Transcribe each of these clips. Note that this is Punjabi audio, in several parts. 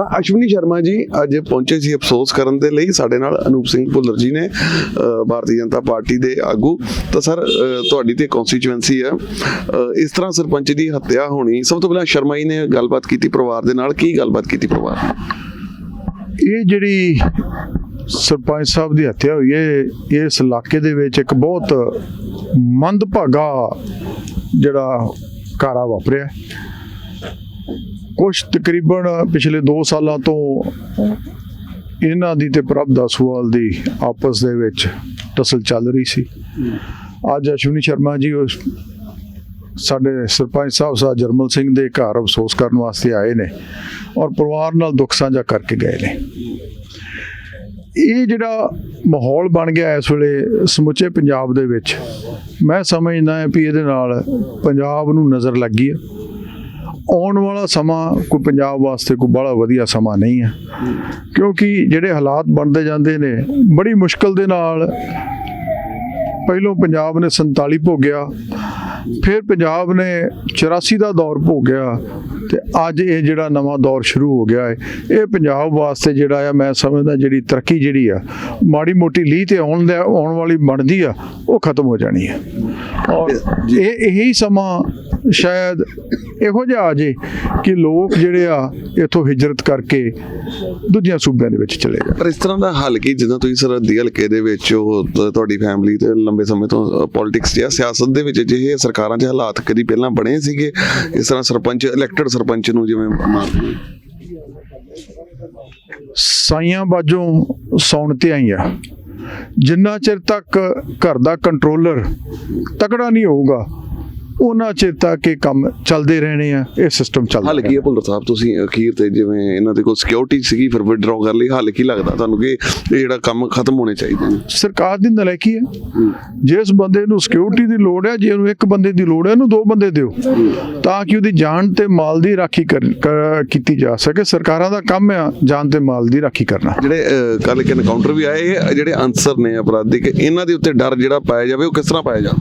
ਤਾਂ ਅਸ਼ਵਨੀ ਸ਼ਰਮਾ ਜੀ ਅੱਜ ਪਹੁੰਚੇ ਸੀ ਅਫਸੋਸ ਕਰਨ ਦੇ ਲਈ ਸਾਡੇ ਨਾਲ ਅਨੂਪ ਸਿੰਘ ਭੁੱਲਰ ਜੀ ਨੇ ਭਾਰਤੀ ਜਨਤਾ ਪਾਰਟੀ ਦੇ ਆਗੂ। ਤਾਂ ਸਰ ਤੁਹਾਡੀ ਤੇ ਕਨਸਟੀਚੁਐਂਸੀ ਹੈ। ਇਸ ਤਰ੍ਹਾਂ ਸਰਪੰਚ ਦੀ ਹੱਤਿਆ ਹੋਣੀ, ਸਭ ਤੋਂ ਪਹਿਲਾਂ ਸ਼ਰਮਾ ਜੀ ਨੇ ਗੱਲਬਾਤ ਕੀਤੀ ਪਰਿਵਾਰ ਦੇ ਨਾਲ, ਕੀ ਗੱਲਬਾਤ ਕੀਤੀ ਪਰਿਵਾਰ ਇਹ ਜਿਹੜੀ ਸਰਪੰਚ ਸਾਹਿਬ ਦੀ ਹੱਤਿਆ ਹੋਈ ਹੈ, ਇਸ ਇਲਾਕੇ ਦੇ ਵਿੱਚ ਇੱਕ ਬਹੁਤ ਮੰਦਭਾਗਾ ਜਿਹੜਾ ਕਾਰਾ ਵਾਪਰਿਆ। ਕੁਝ ਤਕਰੀਬਨ ਪਿਛਲੇ 2 ਸਾਲਾਂ ਤੋਂ ਇਹਨਾਂ ਦੀ ਤੇ ਪ੍ਰਭ ਦਾਸੂਵਾਲ ਦੀ ਆਪਸ ਦੇ ਵਿੱਚ ਟਸਲ ਚੱਲ ਰਹੀ ਸੀ। ਅੱਜ ਅਸ਼ਵਨੀ ਸ਼ਰਮਾ ਜੀ ਉਸ ਸਾਡੇ ਸਰਪੰਚ ਸਾਹਿਬ ਸਾਹਿਬ ਜਰਮਲ ਸਿੰਘ ਦੇ ਘਰ ਅਫਸੋਸ ਕਰਨ ਵਾਸਤੇ ਆਏ ਨੇ ਔਰ ਪਰਿਵਾਰ ਨਾਲ ਦੁੱਖ ਸਾਂਝਾ ਕਰਕੇ ਗਏ ਨੇ। ਇਹ ਜਿਹੜਾ ਮਾਹੌਲ ਬਣ ਗਿਆ ਇਸ ਵੇਲੇ ਸਮੁੱਚੇ ਪੰਜਾਬ ਦੇ ਵਿੱਚ, ਮੈਂ ਸਮਝਦਾ ਹਾਂ ਵੀ ਇਹਦੇ ਨਾਲ ਪੰਜਾਬ ਨੂੰ ਨਜ਼ਰ ਲੱਗੀ ਹੈ। ਆਉਣ ਵਾਲਾ ਸਮਾਂ ਕੋਈ ਪੰਜਾਬ ਵਾਸਤੇ ਕੋਈ ਬੜਾ ਵਧੀਆ ਸਮਾਂ ਨਹੀਂ ਹੈ। ਕਿਉਂਕਿ ਜਿਹੜੇ ਹਾਲਾਤ ਬਣਦੇ ਜਾਂਦੇ ਨੇ, ਬੜੀ ਮੁਸ਼ਕਲ ਦੇ ਨਾਲ ਪਹਿਲੋਂ ਪੰਜਾਬ ਨੇ 47 ਭੋਗਿਆ ਫਿਰ ਪੰਜਾਬ ਨੇ 84 ਦਾ ਦੌਰ ਭੋਗਿਆ ਤੇ ਅੱਜ ਇਹ ਜਿਹੜਾ ਨਵਾਂ ਦੌਰ ਸ਼ੁਰੂ ਹੋ ਗਿਆ ਹੈ ਇਹ ਪੰਜਾਬ ਵਾਸਤੇ ਜਿਹੜਾ ਆ ਮੈਂ ਸਮਝਦਾ ਜਿਹੜੀ ਤਰੱਕੀ ਜਿਹੜੀ ਆ ਮਾੜੀ ਮੋਟੀ ਲੀਹ ਤੇ ਆਉਣ ਦਾ ਆਉਣ ਵਾਲੀ ਬਣਦੀ ਆ ਉਹ ਖਤਮ ਹੋ ਜਾਣੀ ਹੈ ਔਰ ਇਹ ਇਹੀ ਸਮਾਂ ਸ਼ਾਇਦ ਇਹੋ ਜਿਹਾ ਆ ਜੇ ਕਿ ਲੋਕ ਜਿਹੜੇ ਆ ਇਥੋਂ ਹਿਜਰਤ ਕਰਕੇ ਦੂਜਿਆਂ ਸੂਬਿਆਂ ਦੇ ਵਿੱਚ ਚਲੇ ਜਾਣ। ਪਰ ਇਸ ਤਰ੍ਹਾਂ ਦਾ ਹੱਲ ਕੀ ਜਦੋਂ ਤੁਸੀਂ ਸਰਹੱਦੀ ਹਲਕੇ ਦੇ ਵਿੱਚ ਉਹ ਤੁਹਾਡੀ ਫੈਮਿਲੀ ਤੇ ਲੰਬੇ ਸਮੇਂ ਤੋਂ ਪੋਲਿਟਿਕਸ ਜਾਂ ਸਿਆਸਤ ਦੇ ਵਿੱਚ ਜਿਹੇ ਸਰਕਾਰਾਂ 'ਚ ਹਾਲਾਤ ਕਦੀ ਪਹਿਲਾਂ ਬਣੇ ਸੀਗੇ? ਇਸ ਤਰ੍ਹਾਂ ਸਰਪੰਚ ਇਲੈਕਟਿਡ ਸਰਪੰਚ ਨੂੰ ਜਿਵੇਂ ਮਾਰ ਸਾਈਆਂ ਬਾਜੋਂ ਸੌਣ ਤੇ ਆਈਆਂ। ਜਿੰਨਾ ਚਿਰ ਤੱਕ ਘਰ ਦਾ ਕੰਟਰੋਲਰ ਤਕੜਾ ਨਹੀਂ ਹੋਊਗਾ ਉਹਨਾਂ ਚਿਰ ਤੱਕ ਇਹ ਕੰਮ ਚੱਲਦੇ ਰਹਿਣੇ ਆ ਇਹ ਸਿਸਟਮ ਚੱਲਦਾ ਹੱਲ ਕੀ ਹੈ ਭੁੱਲਰ ਸਾਹਿਬ? ਤੁਸੀਂ ਅਖੀਰ ਤੇ ਜਿਵੇਂ ਇਹਨਾਂ ਦੇ ਕੋਲ ਸਿਕਿਉਰਿਟੀ ਸੀਗੀ ਫਿਰ ਵਿਡਰਾਅ ਕਰ ਲਈ ਹੱਲ ਕੀ ਲੱਗਦਾ ਤੁਹਾਨੂੰ ਕਿ ਇਹ ਜਿਹੜਾ ਕੰਮ ਖਤਮ ਹੋਣੇ ਚਾਹੀਦੇ ਨੇ? ਸਰਕਾਰ ਦੀ ਨਲਾਇਕੀ ਹੈ। ਜਿਸ ਬੰਦੇ ਨੂੰ ਸਿਕਿਉਰਿਟੀ ਦੀ ਲੋੜ ਹੈ ਜੇ ਉਹਨੂੰ ਇੱਕ ਬੰਦੇ ਦੀ ਲੋੜ ਹੈ ਉਹਨੂੰ ਦੋ ਬੰਦੇ ਦਿਓ। ਤਾਂ ਕਿ ਉਹਦੀ ਜਾਨ ਤੇ ਮਾਲ ਦੀ ਰਾਖੀ ਕੀਤੀ ਜਾ ਸਕੇ। ਸਰਕਾਰਾਂ ਦਾ ਕੰਮ ਹੈ ਜਾਨ ਤੇ ਮਾਲ ਦੀ ਰਾਖੀ ਕਰਨਾ। ਜਿਹੜੇ ਕੱਲ ਇੱਕ ਐਨਕਾਊਂਟਰ ਵੀ ਆਏ ਜਿਹੜੇ ਅਨਸਰ ਨੇ ਅਪਰਾਧਿਕ ਇਹਨਾਂ ਦੇ ਉੱਤੇ ਡਰ ਜਿਹੜਾ ਪਾਇਆ ਜਾਵੇ ਉਹ ਕਿਸ ਤਰ੍ਹਾਂ ਪਾਇਆ ਜਾ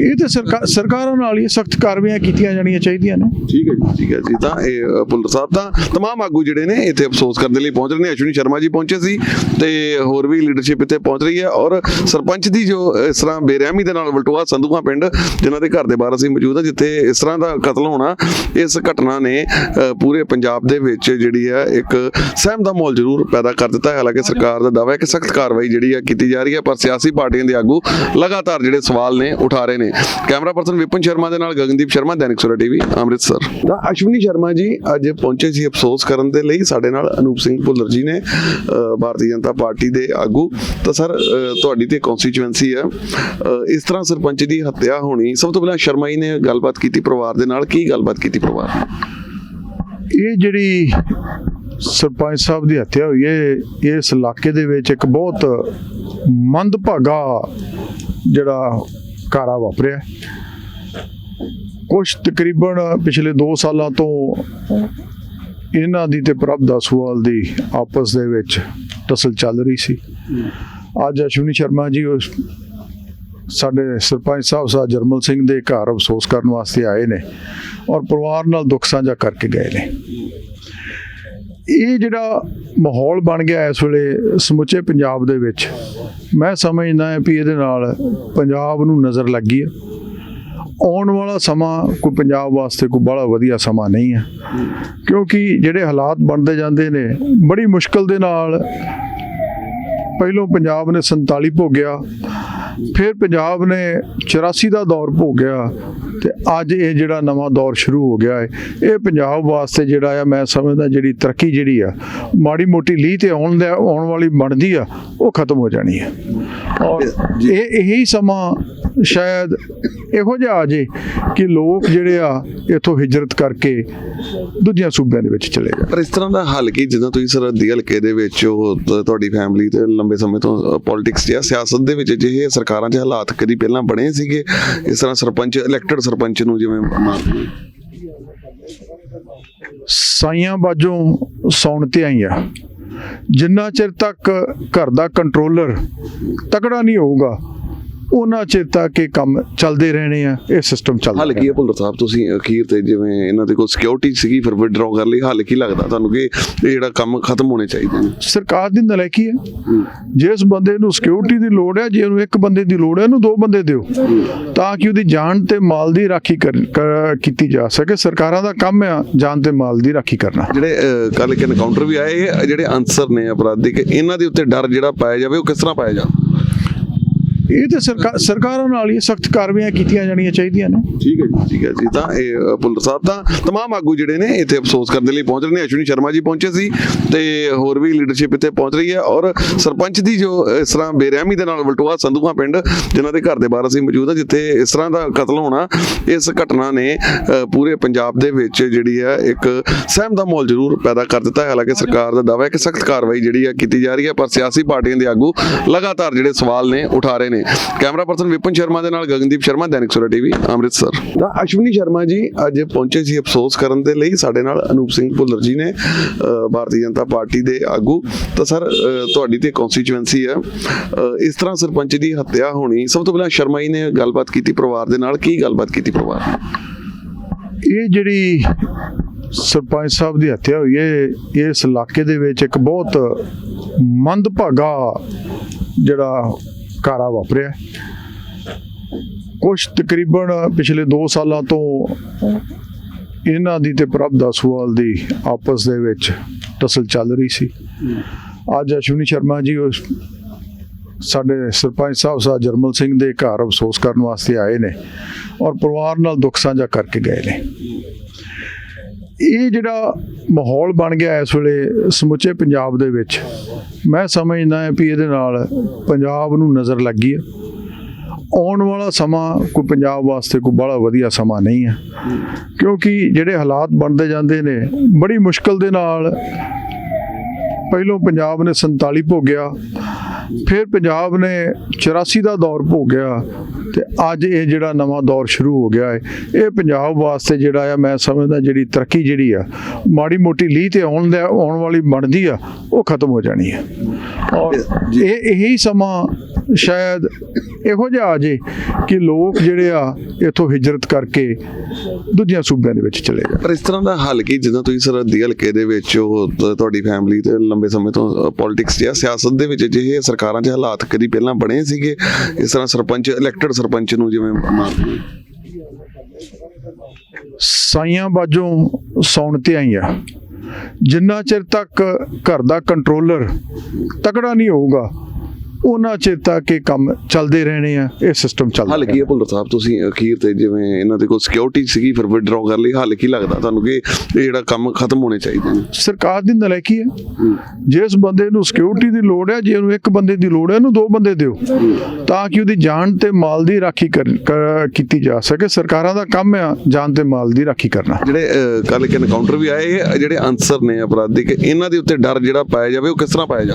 ਇਹ ਤੇ ਸਰਕਾਰ ਸਰਕਾਰਾਂ ਨਾਲ ਹੀ ਸਖਤ ਕਾਰਵਾਈਆਂ ਕੀਤੀਆਂ ਜਾਣੀਆਂ ਚਾਹੀਦੀਆਂ ਨੇ। ਠੀਕ ਹੈ ਜੀ ਠੀਕ ਹੈ ਜੀ। ਤਾਂ ਇਹ ਅ, ਭੁੱਲਰ ਸਾਹਿਬ ਤਾਂ ਤਮਾਮ ਆਗੂ ਜਿਹੜੇ ਨੇ ਇੱਥੇ ਅਫਸੋਸ ਕਰਨ ਦੇ ਲਈ ਪਹੁੰਚ ਰਹੇ ਨੇ। ਅਸ਼ਵਨੀ ਸ਼ਰਮਾ ਜੀ ਪਹੁੰਚੇ ਸੀ ਤੇ ਹੋਰ ਵੀ ਲੀਡਰਸ਼ਿਪ ਇੱਥੇ ਪਹੁੰਚ ਰਹੀ ਹੈ ਔਰ ਸਰਪੰਚ ਦੀ ਜੋ ਇਸ ਤਰ੍ਹਾਂ ਬੇਰਹਿਮੀ ਦੇ ਨਾਲ ਵਲਟੋਆ ਸੰਧੂਆ ਪਿੰਡ ਜਿਨ੍ਹਾਂ ਦੇ ਘਰ ਦੇ ਬਾਹਰ ਅਸੀਂ ਮੌਜੂਦ ਹਾਂ ਜਿੱਥੇ ਇਸ ਤਰ੍ਹਾਂ ਦਾ ਕਤਲ ਹੋਣਾ ਇਸ ਘਟਨਾ ਨੇ ਪੂਰੇ ਪੰਜਾਬ ਦੇ ਵਿੱਚ ਜਿਹੜੀ ਹੈ ਇੱਕ ਸਹਿਮ ਦਾ ਮਾਹੌਲ ਜ਼ਰੂਰ ਪੈਦਾ ਕਰ ਦਿੱਤਾ ਹੈ। ਹਾਲਾਂਕਿ ਸਰਕਾਰ ਦਾ ਦਾਅਵਾ ਹੈ ਕਿ ਸਖਤ ਕਾਰਵਾਈ ਜਿਹੜੀ ਹੈ ਕੀਤੀ ਜਾ ਰਹੀ ਹੈ ਪਰ ਸਿਆਸੀ ਪਾਰਟੀਆਂ ਦੇ ਆਗੂ ਲਗਾਤਾਰ ਜਿਹੜੇ ਸਵਾਲ ਨੇ ਉਠਾ ਰਹੇ ਨੇ। ਕੈਮਰਾ ਪਰਸਨ ਵਿਪਨ ਸ਼ਰਮਾ ਦੇ ਨਾਲ ਗਗਨਦੀਪ ਸ਼ਰਮਾ, ਦੈਨਿਕ ਸਵੇਰਾ ਟੀਵੀ, ਅੰਮ੍ਰਿਤਸਰ। ਤਾਂ ਅਸ਼ਵਨੀ ਸ਼ਰਮਾ ਜੀ, ਅੱਜ ਪਹੁੰਚੇ ਸੀ ਅਫਸੋਸ ਕਰਨ ਦੇ ਲਈ। ਸਾਡੇ ਨਾਲ ਅਨੂਪ ਸਿੰਘ ਭੁੱਲਰ ਜੀ ਨੇ ਭਾਰਤੀ ਜਨਤਾ ਪਾਰਟੀ ਦੇ ਆਗੂ। ਤਾਂ ਸਰ ਤੁਹਾਡੀ ਤੇ ਕਨਸਟੀਚੁਐਂਸੀ ਹੈ। ਇਸ ਤਰ੍ਹਾਂ ਸਰਪੰਚ ਦੀ ਹੱਤਿਆ ਹੋਣੀ, ਸਭ ਤੋਂ ਪਹਿਲਾਂ ਸ਼ਰਮਾ ਜੀ ਨੇ ਗੱਲਬਾਤ ਕੀਤੀ ਪਰਿਵਾਰ ਦੇ ਨਾਲ। ਕੀ ਗੱਲਬਾਤ ਕੀਤੀ ਪਰਿਵਾਰ ਇਹ ਜਿਹੜੀ ਸਰਪੰਚ ਸਾਹਿਬ ਦੀ ਹੱਤਿਆ ਹੋਈ ਹੈ, ਇਸ ਇਲਾਕੇ ਦੇ ਵਿੱਚ ਇੱਕ ਬਹੁਤ ਮੰਦਭਾਗਾ ਜਿਹੜਾ ਘਾਰਾ ਵਾਪਰਿਆ। ਕੁਝ ਤਕਰੀਬਨ ਪਿਛਲੇ 2 ਸਾਲਾਂ ਤੋਂ ਇਹਨਾਂ ਦੀ ਤੇ ਪ੍ਰਭ ਦਾਸੂਵਾਲ ਦੀ ਆਪਸ ਦੇ ਵਿੱਚ ਟਸਲ ਚੱਲ ਰਹੀ ਸੀ। ਅੱਜ ਅਸ਼ਵਨੀ ਸ਼ਰਮਾ ਜੀ ਉਸ ਸਾਡੇ ਸਰਪੰਚ ਸਾਹਿਬ ਸਾਹਿਬ ਜਰਮਲ ਸਿੰਘ ਦੇ ਘਰ ਅਫਸੋਸ ਕਰਨ ਵਾਸਤੇ ਆਏ ਨੇ ਔਰ ਪਰਿਵਾਰ ਨਾਲ ਦੁੱਖ ਸਾਂਝਾ ਕਰਕੇ ਗਏ ਨੇ। ਇਹ ਜਿਹੜਾ ਮਾਹੌਲ ਬਣ ਗਿਆ ਇਸ ਵੇਲੇ ਸਮੁੱਚੇ ਪੰਜਾਬ ਦੇ ਵਿੱਚ। ਮੈਂ ਸਮਝਦਾ ਹਾਂ ਵੀ ਇਹਦੇ ਨਾਲ ਪੰਜਾਬ ਨੂੰ ਨਜ਼ਰ ਲੱਗੀ ਹੈ ਆਉਣ ਵਾਲਾ ਸਮਾਂ ਕੋਈ ਪੰਜਾਬ ਵਾਸਤੇ ਕੋਈ ਬੜਾ ਵਧੀਆ ਸਮਾਂ ਨਹੀਂ ਹੈ ਕਿਉਂਕਿ ਜਿਹੜੇ ਹਾਲਾਤ ਬਣਦੇ ਜਾਂਦੇ ਨੇ, ਬੜੀ ਮੁਸ਼ਕਲ ਦੇ ਨਾਲ ਪਹਿਲੋਂ ਪੰਜਾਬ ਨੇ 47 ਭੋਗਿਆ ਫਿਰ ਪੰਜਾਬ ਨੇ 84 ਦਾ ਦੌਰ ਭੋਗਿਆ ਤੇ ਅੱਜ ਇਹ ਜਿਹੜਾ ਨਵਾਂ ਦੌਰ ਸ਼ੁਰੂ ਹੋ ਗਿਆ ਹੈ ਇਹ ਪੰਜਾਬ ਵਾਸਤੇ ਜਿਹੜਾ ਆ ਮੈਂ ਸਮਝਦਾ ਜਿਹੜੀ ਤਰੱਕੀ ਜਿਹੜੀ ਆ ਮਾੜੀ ਮੋਟੀ ਲੀਹ ਤੇ ਆਉਣ ਦਾ ਆਉਣ ਵਾਲੀ ਬਣਦੀ ਆ ਉਹ ਖਤਮ ਹੋ ਜਾਣੀ ਹੈ ਔਰ ਇਹ ਇਹੀ ਸਮਾਂ ਸ਼ਾਇਦ ਇਹੋ ਜਿਹਾ ਆ ਜੇ ਕਿ ਲੋਕ ਜਿਹੜੇ ਆ ਇਥੋਂ ਹਿਜਰਤ ਕਰਕੇ ਦੂਜਿਆਂ ਸੂਬਿਆਂ ਦੇ ਵਿੱਚ ਚਲੇ ਜਾਣ ਪਰ ਇਸ ਤਰ੍ਹਾਂ ਦਾ ਹੱਲ ਕੀ ਜਦੋਂ ਤੁਸੀਂ ਸਰਹੱਦੀ ਹਲਕੇ ਦੇ ਵਿੱਚ ਉਹ ਤੁਹਾਡੀ ਫੈਮਿਲੀ ਤੇ ਲੰਬੇ ਸਮੇਂ ਤੋਂ ਪੋਲਿਟਿਕਸ ਜਾਂ ਸਿਆਸਤ ਦੇ ਵਿੱਚ ਜਿਹੇ ਸਰਕਾਰਾਂ 'ਚ ਹਾਲਾਤ ਕਦੀ ਪਹਿਲਾਂ ਬਣੇ ਸੀਗੇ? ਇਸ ਤਰ੍ਹਾਂ ਸਰਪੰਚ ਇਲੈਕਟਡ ਸਰਪੰਚ ਨੂੰ ਜਿਵੇਂ ਮਾਰ ਸਾਈਆਂ ਬਾਜੋਂ ਸੌਣ ਤੇ ਆਈਆਂ। ਜਿੰਨਾ ਚਿਰ ਤੱਕ ਘਰ ਦਾ ਕੰਟਰੋਲਰ ਤਕੜਾ ਨਹੀਂ ਹੋਊਗਾ ਉਹਨਾਂ ਚਿਰ ਤੱਕ ਇਹ ਕੰਮ ਚੱਲਦੇ ਰਹਿਣੇ ਆ ਇਹ ਸਿਸਟਮ ਚੱਲਦਾ ਹੱਲ ਕੀ ਹੈ ਭੁੱਲਰ ਸਾਹਿਬ? ਤੁਸੀਂ ਅਖੀਰ ਤੇ ਜਿਵੇਂ ਇਹਨਾਂ ਦੇ ਕੋਲ ਸਿਕਿਉਰਿਟੀ ਸੀਗੀ ਫਿਰ ਵਿਡਰਾਅ ਕਰ ਲਈ ਹੱਲ ਕੀ ਲੱਗਦਾ ਤੁਹਾਨੂੰ ਕਿ ਇਹ ਜਿਹੜਾ ਕੰਮ ਖਤਮ ਹੋਣੇ ਚਾਹੀਦੇ ਨੇ? ਸਰਕਾਰ ਦੀ ਨਲਾਇਕੀ ਹੈ। ਜਿਸ ਬੰਦੇ ਨੂੰ ਸਿਕਿਉਰਿਟੀ ਦੀ ਲੋੜ ਹੈ ਜੇ ਉਹਨੂੰ ਇੱਕ ਬੰਦੇ ਦੀ ਲੋੜ ਹੈ ਉਹਨੂੰ ਦੋ ਬੰਦੇ ਦਿਓ। ਤਾਂ ਕਿ ਉਹਦੀ ਜਾਨ ਤੇ ਮਾਲ ਦੀ ਰਾਖੀ ਕੀਤੀ ਜਾ ਸਕੇ। ਸਰਕਾਰਾਂ ਦਾ ਕੰਮ ਹੈ ਜਾਨ ਤੇ ਮਾਲ ਦੀ ਰਾਖੀ ਕਰਨਾ। ਜਿਹੜੇ ਕੱਲ ਇੱਕ ਐਨਕਾਊਂਟਰ ਵੀ ਆਏ ਜਿਹੜੇ ਅਨਸਰ ਨੇ ਅਪਰਾਧਿਕ ਇਹਨਾਂ ਦੇ ਉੱਤੇ ਡਰ ਜਿਹੜਾ ਪਾਇਆ ਜਾਵੇ ਉਹ ਕਿਸ ਤਰ੍ਹਾਂ ਪਾਇਆ ਜਾ ਇਹ ਤੇ ਸਰਕਾਰ ਸਰਕਾਰਾਂ ਨਾਲ ਹੀ ਸਖਤ ਕਾਰਵਾਈਆਂ ਕੀਤੀਆਂ ਜਾਣੀਆਂ ਚਾਹੀਦੀਆਂ ਨੇ ਠੀਕ ਹੈ ਜੀ ਠੀਕ ਹੈ ਜੀ ਤਾਂ ਇਹ ਅ, ਭੁੱਲਰ ਸਾਹਿਬ ਤਾਂ तमाम ਆਗੂ ਜਿਹੜੇ ਨੇ ਇੱਥੇ ਅਫਸੋਸ ਕਰਨ ਦੇ ਲਈ ਪਹੁੰਚ ਰਹੇ ਨੇ ਅਸ਼ਵਨੀ ਸ਼ਰਮਾ ਜੀ ਪਹੁੰਚੇ ਸੀ ਤੇ ਹੋਰ ਵੀ ਲੀਡਰਸ਼ਿਪ ਇੱਥੇ ਪਹੁੰਚ ਰਹੀ ਹੈ ਔਰ ਸਰਪੰਚ ਦੀ ਜੋ ਇਸ ਤਰ੍ਹਾਂ ਬੇਰਹਿਮੀ ਦੇ ਨਾਲ ਵਲਟੋਆ ਸੰਧੂਆ ਪਿੰਡ ਜਿਨ੍ਹਾਂ ਦੇ ਘਰ ਦੇ ਬਾਹਰ ਅਸੀਂ ਮੌਜੂਦ ਹਾਂ ਜਿੱਥੇ ਇਸ ਤਰ੍ਹਾਂ ਦਾ ਕਤਲ ਹੋਣਾ ਇਸ ਘਟਨਾ ਨੇ ਅ, ਪੂਰੇ ਪੰਜਾਬ ਦੇ ਵਿੱਚ ਜਿਹੜੀ ਹੈ ਇੱਕ ਸਹਿਮ ਦਾ ਮਾਹੌਲ ਜ਼ਰੂਰ ਪੈਦਾ ਕਰ ਦਿੱਤਾ ਹੈ ਹਾਲਾਂਕਿ ਸਰਕਾਰ ਦਾ ਦਾਅਵਾ ਹੈ ਕਿ ਸਖਤ ਕਾਰਵਾਈ ਜਿਹੜੀ ਹੈ ਕੀਤੀ ਜਾ ਰਹੀ ਹੈ ਪਰ ਸਿਆਸੀ ਪਾਰਟੀਆਂ ਦੇ ਆਗੂ ਲਗਾਤਾਰ ਜਿਹੜੇ ਸਵਾਲ ਨੇ ਉਠਾ ਰਹੇ ਨੇ ਕੈਮਰਾ ਪਰਸਨ ਵਿਪਨ ਸ਼ਰਮਾ ਦੇ ਨਾਲ ਗਗਨਦੀਪ ਸ਼ਰਮਾ, ਦੈਨਿਕ ਸਵੇਰਾ ਟੀਵੀ, ਅੰਮ੍ਰਿਤਸਰ। ਤਾਂ ਅਸ਼ਵਨੀ ਸ਼ਰਮਾ ਜੀ ਅੱਜ ਪਹੁੰਚੇ ਸੀ ਅਫਸੋਸ ਕਰਨ ਦੇ ਲਈ। ਸਾਡੇ ਨਾਲ ਅਨੂਪ ਸਿੰਘ ਭੁੱਲਰ ਜੀ ਨੇ ਭਾਰਤੀ ਜਨਤਾ ਪਾਰਟੀ ਦੇ ਆਗੂ। ਤਾਂ ਸਰ ਤੁਹਾਡੀ ਤੇ ਕਨਸਟੀਚੁਐਂਸੀ ਹੈ। ਇਸ ਤਰ੍ਹਾਂ ਸਰਪੰਚ ਦੀ ਹੱਤਿਆ ਹੋਣੀ, ਸਭ ਤੋਂ ਪਹਿਲਾਂ ਸ਼ਰਮਾ ਜੀ ਨੇ ਗੱਲਬਾਤ ਕੀਤੀ ਪਰਿਵਾਰ ਦੇ ਨਾਲ। ਕੀ ਗੱਲਬਾਤ ਕੀਤੀ ਪਰਿਵਾਰ ਇਹ ਜਿਹੜੀ ਸਰਪੰਚ ਸਾਹਿਬ ਦੀ ਹੱਤਿਆ ਹੋਈ ਹੈ ਇਸ ਇਲਾਕੇ ਦੇ ਵਿੱਚ ਇੱਕ ਬਹੁਤ ਮੰਦਭਾਗਾ ਜਿਹੜਾ ਕਾਰਾ ਵਾਪਰਿਆ। ਕੁਝ ਤਕਰੀਬਨ ਪਿਛਲੇ 2 ਸਾਲਾਂ ਤੋਂ ਇਹਨਾਂ ਦੀ ਤੇ ਪ੍ਰਭ ਦਾਸੂਵਾਲ ਦੀ ਆਪਸ ਦੇ ਵਿੱਚ ਟਸਲ ਚੱਲ ਰਹੀ ਸੀ। ਅੱਜ ਅਸ਼ਵਨੀ ਸ਼ਰਮਾ ਜੀ ਉਸ ਸਾਡੇ ਸਰਪੰਚ ਸਾਹਿਬ ਸਾਹਿਬ ਜਰਮਲ ਸਿੰਘ ਦੇ ਘਰ ਅਫਸੋਸ ਕਰਨ ਵਾਸਤੇ ਆਏ ਨੇ ਔਰ ਪਰਿਵਾਰ ਨਾਲ ਦੁੱਖ ਸਾਂਝਾ ਕਰਕੇ ਗਏ ਨੇ। ਇਹ ਜਿਹੜਾ ਮਾਹੌਲ ਬਣ ਗਿਆ ਇਸ ਵੇਲੇ ਸਮੁੱਚੇ ਪੰਜਾਬ ਦੇ ਵਿੱਚ, ਮੈਂ ਸਮਝਦਾ ਹਾਂ ਵੀ ਇਹਦੇ ਨਾਲ ਪੰਜਾਬ ਨੂੰ ਨਜ਼ਰ ਲੱਗੀ ਹੈ ਆਉਣ ਵਾਲਾ ਸਮਾਂ ਕੋਈ ਪੰਜਾਬ ਵਾਸਤੇ ਕੋਈ ਬੜਾ ਵਧੀਆ ਸਮਾਂ ਨਹੀਂ ਹੈ ਕਿਉਂਕਿ ਜਿਹੜੇ ਹਾਲਾਤ ਬਣਦੇ ਜਾਂਦੇ ਨੇ, ਬੜੀ ਮੁਸ਼ਕਲ ਦੇ ਨਾਲ ਪਹਿਲੋਂ ਪੰਜਾਬ ਨੇ 47 ਭੋਗਿਆ ਫਿਰ ਪੰਜਾਬ ਨੇ 84 ਦਾ ਦੌਰ ਭੋਗਿਆ ਤੇ ਅੱਜ ਇਹ ਜਿਹੜਾ ਨਵਾਂ ਦੌਰ ਸ਼ੁਰੂ ਹੋ ਗਿਆ ਹੈ ਇਹ ਪੰਜਾਬ ਵਾਸਤੇ ਜਿਹੜਾ ਆ ਮੈਂ ਸਮਝਦਾ ਜਿਹੜੀ ਤਰੱਕੀ ਜਿਹੜੀ ਆ ਮਾੜੀ ਮੋਟੀ ਲੀਹ ਤੇ ਆਉਣ ਦਾ ਆਉਣ ਵਾਲੀ ਬਣਦੀ ਆ ਉਹ ਖਤਮ ਹੋ ਜਾਣੀ ਹੈ ਔਰ ਇਹ ਇਹੀ ਸਮਾਂ ਸ਼ਾਇਦ ਇਹੋ ਜਿਹਾ ਆ ਜੇ ਕਿ ਲੋਕ ਜਿਹੜੇ ਆ ਇਥੋਂ ਹਿਜਰਤ ਕਰਕੇ ਦੂਜਿਆਂ ਸੂਬਿਆਂ ਦੇ ਵਿੱਚ ਚਲੇ ਜਾਣ। ਪਰ ਇਸ ਤਰ੍ਹਾਂ ਦਾ ਹੱਲ ਕੀ ਜਿੱਦਾਂ ਤੁਸੀਂ ਸਰਹੱਦੀ ਹਲਕੇ ਦੇ ਵਿੱਚ ਉਹ ਤੁਹਾਡੀ ਫੈਮਿਲੀ ਤੇ ਲੰਬੇ ਸਮੇਂ ਤੋਂ ਪੋਲਿਟਿਕਸ ਜਾਂ ਸਿਆਸਤ ਦੇ ਵਿੱਚ ਜਿਹੇ ਸਰਕਾਰਾਂ 'ਚ ਹਾਲਾਤ ਕਦੀ ਪਹਿਲਾਂ ਬਣੇ ਸੀਗੇ? ਇਸ ਤਰ੍ਹਾਂ ਸਰਪੰਚ ਇਲੈਕਟਡ ਸਰਪੰਚ ਨੂੰ ਜਿਵੇਂ ਮਾਰਦੇ ਸਾਈਆਂ ਬਾਜੋਂ ਸੌਣ ਤੇ ਆਈਆਂ। ਜਿੰਨਾ ਚਿਰ ਤੱਕ ਘਰ ਦਾ ਕੰਟਰੋਲਰ ਤਕੜਾ ਨਹੀਂ ਹੋਊਗਾ ਉਹਨਾਂ ਚਿਰ ਤੱਕ ਇਹ ਕੰਮ ਚੱਲਦੇ ਰਹਿਣੇ ਆ ਇਹ ਸਿਸਟਮ ਚੱਲਦਾ ਹੱਲ ਕੀ ਹੈ ਭੁੱਲਰ ਸਾਹਿਬ? ਤੁਸੀਂ ਅਖੀਰ ਤੇ ਜਿਵੇਂ ਇਹਨਾਂ ਦੇ ਕੋਲ ਸਿਕਿਉਰਿਟੀ ਸੀਗੀ ਫਿਰ ਵਿਡਰਾਅ ਕਰ ਲਈ ਹੱਲ ਕੀ ਲੱਗਦਾ ਤੁਹਾਨੂੰ ਕਿ ਇਹ ਜਿਹੜਾ ਕੰਮ ਖਤਮ ਹੋਣੇ ਚਾਹੀਦੇ ਨੇ? ਸਰਕਾਰ ਦੀ ਨਲਾਇਕੀ ਹੈ। ਜਿਸ ਬੰਦੇ ਨੂੰ ਸਿਕਿਉਰਿਟੀ ਦੀ ਲੋੜ ਹੈ ਜੇ ਉਹਨੂੰ ਇੱਕ ਬੰਦੇ ਦੀ ਲੋੜ ਹੈ ਉਹਨੂੰ ਦੋ ਬੰਦੇ ਦਿਓ। ਤਾਂ ਕਿ ਉਹਦੀ ਜਾਨ ਤੇ ਮਾਲ ਦੀ ਰਾਖੀ ਕੀਤੀ ਜਾ ਸਕੇ। ਸਰਕਾਰਾਂ ਦਾ ਕੰਮ ਹੈ ਜਾਨ ਤੇ ਮਾਲ ਦੀ ਰਾਖੀ ਕਰਨਾ। ਜਿਹੜੇ ਕੱਲ ਇੱਕ ਐਨਕਾਊਂਟਰ ਵੀ ਆਏ ਜਿਹੜੇ ਅਨਸਰ ਨੇ ਅਪਰਾਧਿਕ ਇਹਨਾਂ ਦੇ ਉੱਤੇ ਡਰ ਜਿਹੜਾ ਪਾਇਆ ਜਾਵੇ ਉਹ ਕਿਸ ਤਰ੍ਹਾਂ ਪਾਇਆ ਜਾ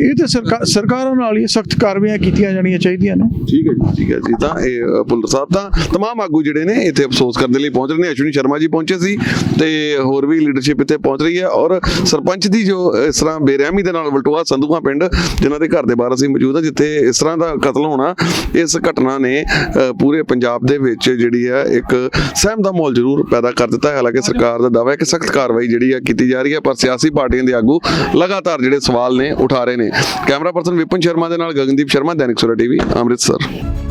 ਇਹ ਤੇ ਸਰਕਾਰ ਸਰਕਾਰਾਂ ਨਾਲ ਹੀ ਸਖਤ ਕਾਰਵਾਈਆਂ ਕੀਤੀਆਂ ਜਾਣੀਆਂ ਚਾਹੀਦੀਆਂ ਨੇ ਠੀਕ ਹੈ ਜੀ ਠੀਕ ਹੈ ਜੀ ਤਾਂ ਇਹ ਅ, ਭੁੱਲਰ ਸਾਹਿਬ ਤਾਂ तमाम ਆਗੂ ਜਿਹੜੇ ਨੇ ਇੱਥੇ ਅਫਸੋਸ ਕਰਨ ਦੇ ਲਈ ਪਹੁੰਚ ਰਹੇ ਨੇ ਅਸ਼ਵਨੀ ਸ਼ਰਮਾ ਜੀ ਪਹੁੰਚੇ ਸੀ ਤੇ ਹੋਰ ਵੀ ਲੀਡਰਸ਼ਿਪ ਇੱਥੇ ਪਹੁੰਚ ਰਹੀ ਹੈ ਔਰ ਸਰਪੰਚ ਦੀ ਜੋ ਇਸ ਤਰ੍ਹਾਂ ਬੇਰਹਿਮੀ ਦੇ ਨਾਲ ਵਲਟੋਆ ਸੰਧੂਆ ਪਿੰਡ ਜਿਨ੍ਹਾਂ ਦੇ ਘਰ ਦੇ ਬਾਹਰ ਅਸੀਂ ਮੌਜੂਦ ਹਾਂ ਜਿੱਥੇ ਇਸ ਤਰ੍ਹਾਂ ਦਾ ਕਤਲ ਹੋਣਾ ਇਸ ਘਟਨਾ ਨੇ ਅ, ਪੂਰੇ ਪੰਜਾਬ ਦੇ ਵਿੱਚ ਜਿਹੜੀ ਹੈ ਇੱਕ ਸਹਿਮ ਦਾ ਮਾਹੌਲ ਜ਼ਰੂਰ ਪੈਦਾ ਕਰ ਦਿੱਤਾ ਹੈ ਹਾਲਾਂਕਿ ਸਰਕਾਰ ਦਾ ਦਾਅਵਾ ਹੈ ਕਿ ਸਖਤ ਕਾਰਵਾਈ ਜਿਹੜੀ ਹੈ ਕੀਤੀ ਜਾ ਰਹੀ ਹੈ ਪਰ ਸਿਆਸੀ ਪਾਰਟੀਆਂ ਦੇ ਆਗੂ ਲਗਾਤਾਰ ਜਿਹੜੇ ਸਵਾਲ ਨੇ ਉਠਾ ਰਹੇ ਨੇ ਕੈਮਰਾ ਪਰਸਨ ਵਿਪਨ ਸ਼ਰਮਾ ਦੇ ਨਾਲ ਗਗਨਦੀਪ ਸ਼ਰਮਾ ਦੈਨਿਕ ਸਵੇਰਾ ਟੀਵੀ ਅੰਮ੍ਰਿਤਸਰ।